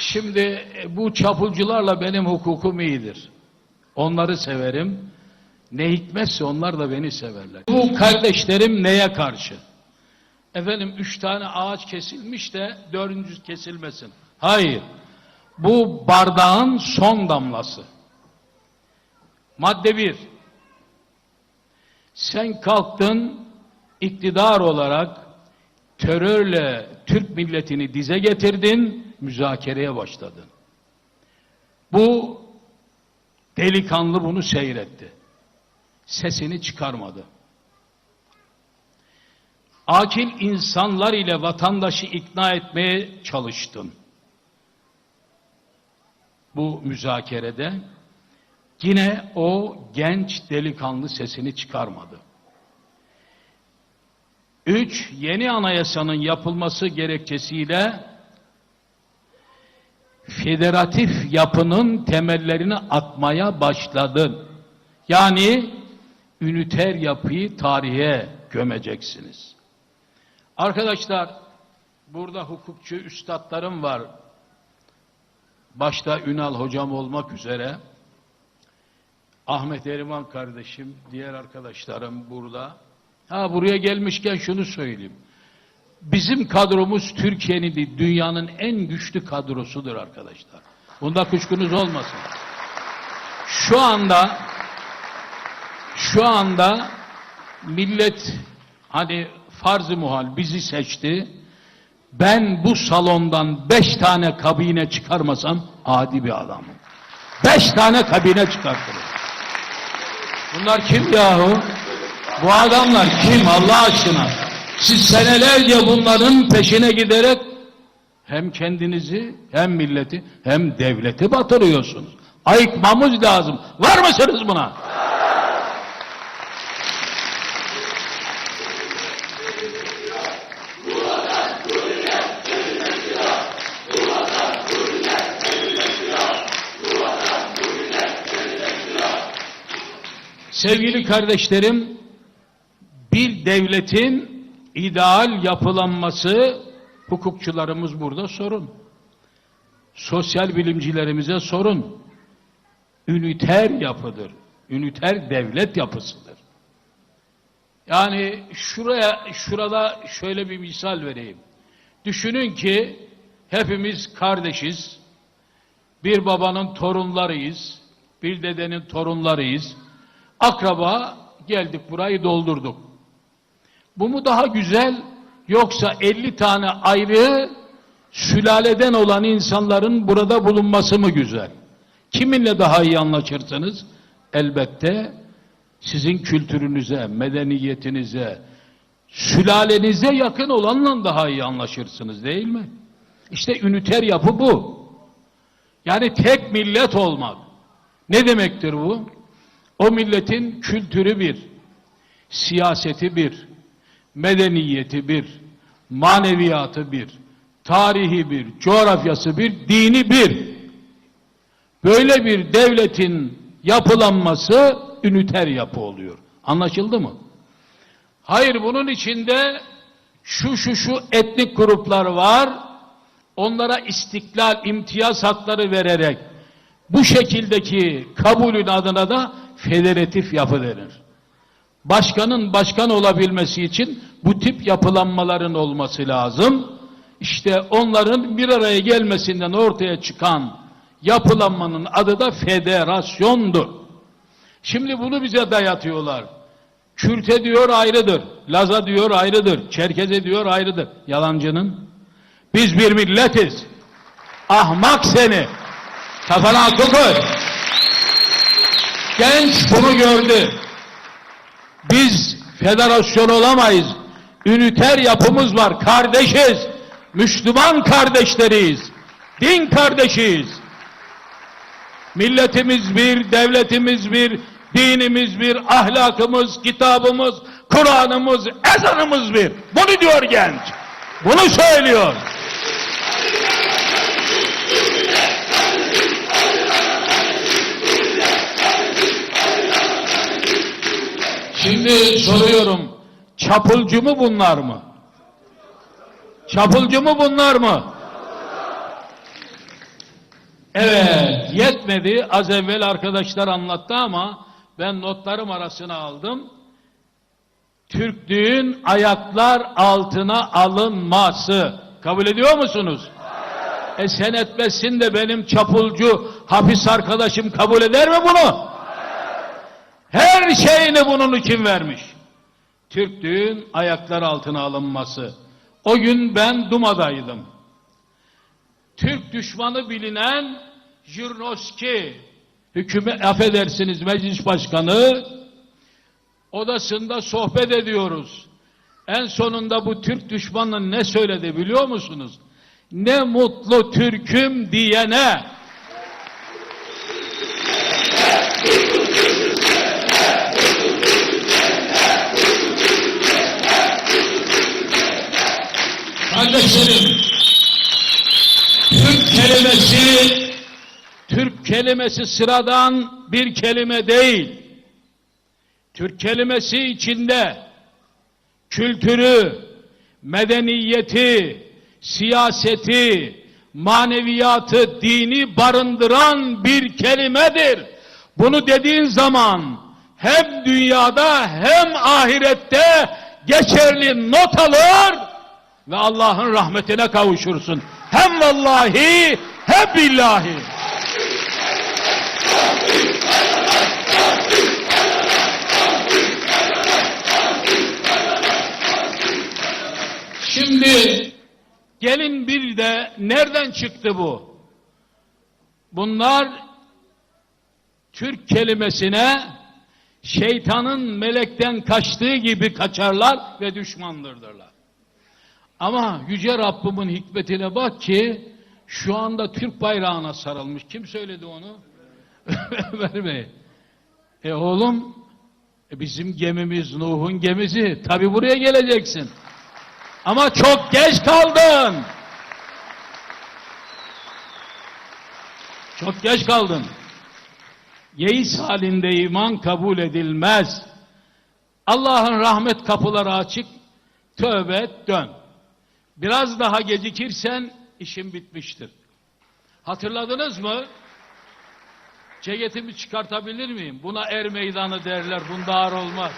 Şimdi e, bu çapulcularla benim hukukum iyidir. Onları severim. Ne hikmetse onlar da beni severler. Bu kardeşlerim neye karşı? Efendim üç tane ağaç kesilmiş de dördüncü kesilmesin. Hayır. Bu bardağın son damlası. Madde bir. Sen kalktın iktidar olarak terörle Türk milletini dize getirdin, müzakereye başladın. Bu delikanlı bunu seyretti. Sesini çıkarmadı. Akil insanlar ile vatandaşı ikna etmeye çalıştın. Bu müzakerede yine o genç delikanlı sesini çıkarmadı. Üç, yeni anayasanın yapılması gerekçesiyle federatif yapının temellerini atmaya başladın. Yani üniter yapıyı tarihe gömeceksiniz. Arkadaşlar, burada hukukçu üstadlarım var. Başta Ünal hocam olmak üzere. Ahmet Eriman kardeşim, diğer arkadaşlarım burada. Ha buraya gelmişken şunu söyleyeyim. Bizim kadromuz Türkiye'nin değil, dünyanın en güçlü kadrosudur arkadaşlar. Bunda kuşkunuz olmasın. Şu anda şu anda millet hani farz-ı muhal bizi seçti. Ben bu salondan beş tane kabine çıkarmasam adi bir adamım. Beş tane kabine çıkartırım. Bunlar kim yahu? Bu adamlar kim Allah aşkına? Siz senelerce bunların peşine giderek hem kendinizi hem milleti hem devleti batırıyorsunuz. Ayıkmamız lazım. Var mısınız buna? Sevgili kardeşlerim, bir devletin ideal yapılanması hukukçularımız burada sorun. Sosyal bilimcilerimize sorun. Üniter yapıdır. Üniter devlet yapısıdır. Yani şuraya şurada şöyle bir misal vereyim. Düşünün ki hepimiz kardeşiz. Bir babanın torunlarıyız. Bir dedenin torunlarıyız. Akraba geldik burayı doldurduk. Bu mu daha güzel yoksa 50 tane ayrı sülaleden olan insanların burada bulunması mı güzel? Kiminle daha iyi anlaşırsınız? Elbette sizin kültürünüze, medeniyetinize, sülalenize yakın olanla daha iyi anlaşırsınız değil mi? İşte üniter yapı bu. Yani tek millet olmak. Ne demektir bu? O milletin kültürü bir, siyaseti bir, medeniyeti bir, maneviyatı bir, tarihi bir, coğrafyası bir, dini bir. Böyle bir devletin yapılanması üniter yapı oluyor. Anlaşıldı mı? Hayır bunun içinde şu şu şu etnik gruplar var. Onlara istiklal, imtiyaz hakları vererek bu şekildeki kabulün adına da federatif yapı denir. Başkanın başkan olabilmesi için bu tip yapılanmaların olması lazım. İşte onların bir araya gelmesinden ortaya çıkan yapılanmanın adı da federasyondur. Şimdi bunu bize dayatıyorlar. Kürte diyor ayrıdır, Laza diyor ayrıdır, Çerkeze diyor ayrıdır. Yalancının. Biz bir milletiz. Ahmak seni. Kafana koy. Genç bunu gördü. Biz federasyon olamayız. Üniter yapımız var. Kardeşiz. Müslüman kardeşleriyiz. Din kardeşiyiz. Milletimiz bir, devletimiz bir, dinimiz bir, ahlakımız, kitabımız, Kur'an'ımız, ezanımız bir. Bunu diyor genç. Bunu söylüyor. Şimdi soruyorum. Çapulcu mu bunlar mı? Çapulcu mu bunlar mı? Evet, yetmedi. Az evvel arkadaşlar anlattı ama ben notlarım arasına aldım. Türklüğün ayaklar altına alınması. Kabul ediyor musunuz? E sen etmezsin de benim çapulcu hapis arkadaşım kabul eder mi bunu? Her şeyini bunun için vermiş. Türklüğün ayaklar altına alınması. O gün ben Duma'daydım. Türk düşmanı bilinen Jurnoski, hükümet, affedersiniz meclis başkanı, odasında sohbet ediyoruz. En sonunda bu Türk düşmanı ne söyledi biliyor musunuz? Ne mutlu Türk'üm diyene. Kardeşlerim, Türk kelimesi, Türk kelimesi sıradan bir kelime değil. Türk kelimesi içinde kültürü, medeniyeti, siyaseti, maneviyatı, dini barındıran bir kelimedir. Bunu dediğin zaman hem dünyada hem ahirette geçerli not alır ve Allah'ın rahmetine kavuşursun. Hem vallahi hem billahi. Şimdi gelin bir de nereden çıktı bu? Bunlar Türk kelimesine şeytanın melekten kaçtığı gibi kaçarlar ve düşmandırdırlar. Ama Yüce Rabbimin hikmetine bak ki şu anda Türk bayrağına sarılmış. Kim söyledi onu? Ömer Bey. E oğlum e bizim gemimiz Nuh'un gemisi. Tabi buraya geleceksin. Ama çok geç kaldın. Çok geç kaldın. Yeis halinde iman kabul edilmez. Allah'ın rahmet kapıları açık. Tövbe et dön. Biraz daha gecikirsen işin bitmiştir. Hatırladınız mı? Ceketimi çıkartabilir miyim? Buna er meydanı derler. Bunda ağır olmaz.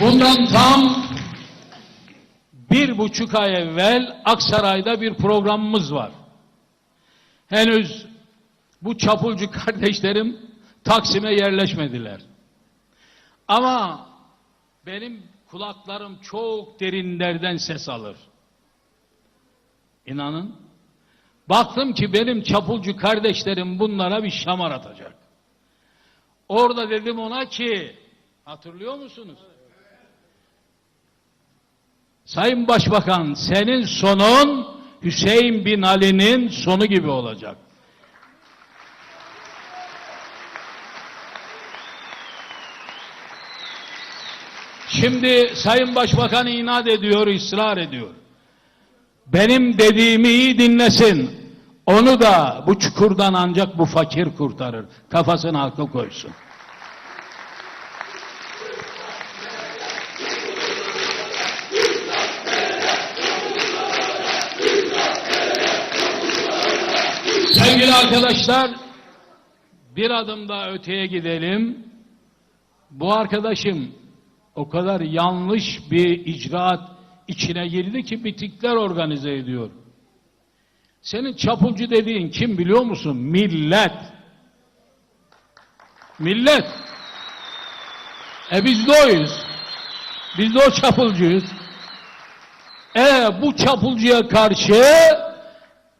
Bundan tam bir buçuk ay evvel Aksaray'da bir programımız var. Henüz bu çapulcu kardeşlerim Taksim'e yerleşmediler. Ama benim kulaklarım çok derinlerden ses alır. İnanın. Baktım ki benim çapulcu kardeşlerim bunlara bir şamar atacak. Orada dedim ona ki, hatırlıyor musunuz? Sayın Başbakan senin sonun Hüseyin bin Ali'nin sonu gibi olacak. Şimdi Sayın Başbakan inat ediyor, ısrar ediyor. Benim dediğimi iyi dinlesin. Onu da bu çukurdan ancak bu fakir kurtarır. Kafasına akıl koysun. Sevgili arkadaşlar, bir adım daha öteye gidelim. Bu arkadaşım o kadar yanlış bir icraat içine girdi ki bitikler organize ediyor. Senin çapulcu dediğin kim biliyor musun? Millet. Millet. E biz de oyuz. Biz de o çapulcuyuz. E bu çapulcuya karşı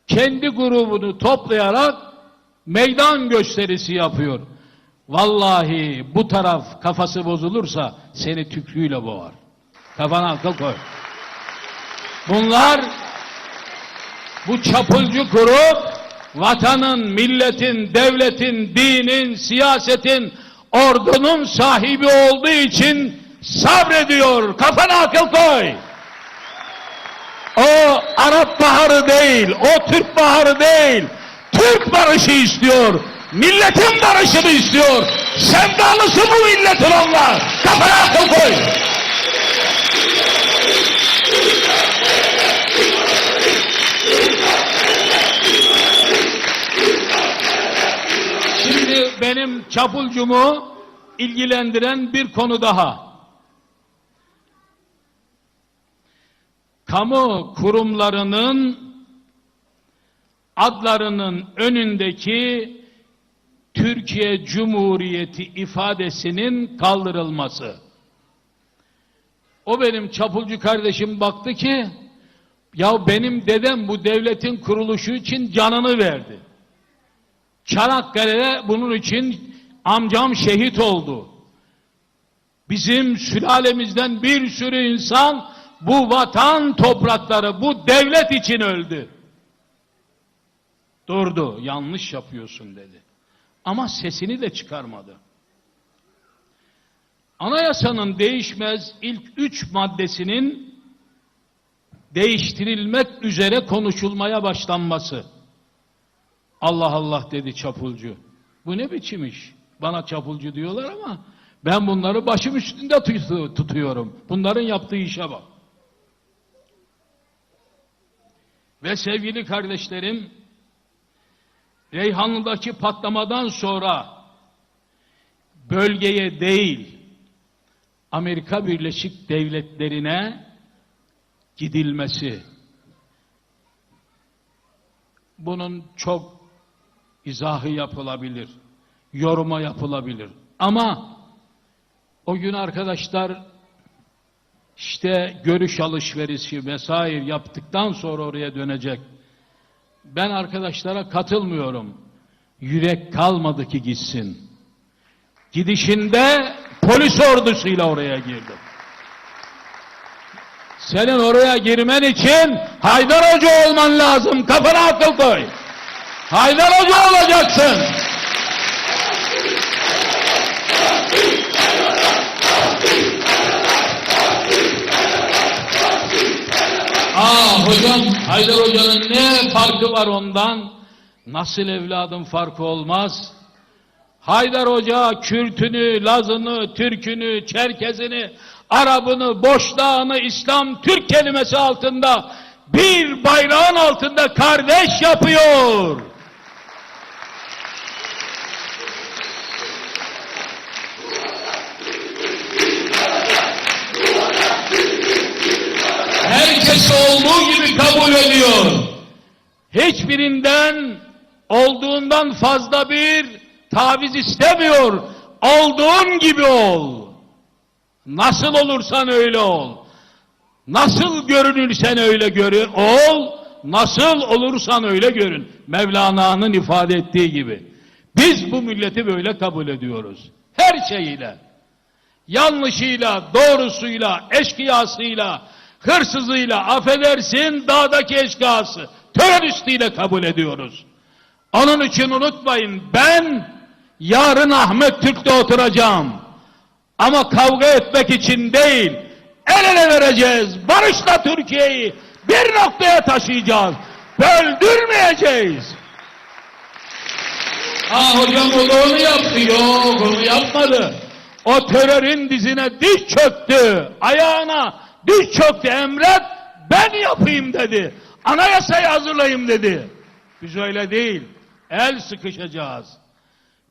kendi grubunu toplayarak meydan gösterisi yapıyor. Vallahi bu taraf kafası bozulursa seni tükrüğüyle boğar. Kafana akıl koy. Bunlar bu çapulcu grup vatanın, milletin, devletin, dinin, siyasetin, ordunun sahibi olduğu için sabrediyor. Kafana akıl koy. O Arap Baharı değil, o Türk Baharı değil. Türk barışı istiyor. Milletin barışını istiyor. Sevdalısı bu milletin onlar. Kafana akıl koy. Şimdi benim çapulcumu ilgilendiren bir konu daha. Kamu kurumlarının adlarının önündeki Türkiye Cumhuriyeti ifadesinin kaldırılması. O benim çapulcu kardeşim baktı ki ya benim dedem bu devletin kuruluşu için canını verdi. Çanakkale'de bunun için amcam şehit oldu. Bizim sülalemizden bir sürü insan bu vatan toprakları, bu devlet için öldü. Durdu, yanlış yapıyorsun dedi. Ama sesini de çıkarmadı. Anayasanın değişmez ilk üç maddesinin değiştirilmek üzere konuşulmaya başlanması. Allah Allah dedi çapulcu. Bu ne biçim iş? Bana çapulcu diyorlar ama ben bunları başım üstünde tutu- tutuyorum. Bunların yaptığı işe bak. Ve sevgili kardeşlerim, Reyhanlı'daki patlamadan sonra bölgeye değil, Amerika Birleşik Devletleri'ne gidilmesi. Bunun çok izahı yapılabilir, yoruma yapılabilir. Ama o gün arkadaşlar işte görüş alışverişi vesaire yaptıktan sonra oraya dönecek. Ben arkadaşlara katılmıyorum. Yürek kalmadı ki gitsin. Gidişinde polis ordusuyla oraya girdim. Senin oraya girmen için Haydar Hoca olman lazım. Kafana akıl koy. Haydar Hoca olacaksın. Aa hocam Haydar Hoca'nın ne farkı var ondan? Nasıl evladım farkı olmaz? Haydar Hoca Kürtünü, Lazını, Türkünü, Çerkezini, Arabını, Boşnağını İslam Türk kelimesi altında bir bayrağın altında kardeş yapıyor. Herkes olduğu gibi kabul ediyor. Hiçbirinden olduğundan fazla bir taviz istemiyor. Olduğun gibi ol. Nasıl olursan öyle ol. Nasıl görünürsen öyle görün, ol. Nasıl olursan öyle görün. Mevlana'nın ifade ettiği gibi. Biz bu milleti böyle kabul ediyoruz. Her şeyiyle. Yanlışıyla, doğrusuyla, eşkıyasıyla, hırsızıyla, affedersin dağdaki eşkıyası, teröristiyle kabul ediyoruz. Onun için unutmayın ben yarın Ahmet Türk'te oturacağım. Ama kavga etmek için değil, el ele vereceğiz. Barışla Türkiye'yi bir noktaya taşıyacağız. Böldürmeyeceğiz. Ha hocam o da onu yaptı. Yok onu yapmadı. O terörün dizine diz çöktü. Ayağına diz çöktü. Emret ben yapayım dedi. Anayasayı hazırlayayım dedi. Biz öyle değil. El sıkışacağız.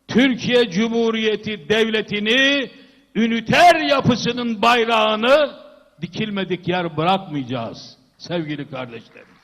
Türkiye Cumhuriyeti Devleti'ni üniter yapısının bayrağını dikilmedik yer bırakmayacağız sevgili kardeşlerim.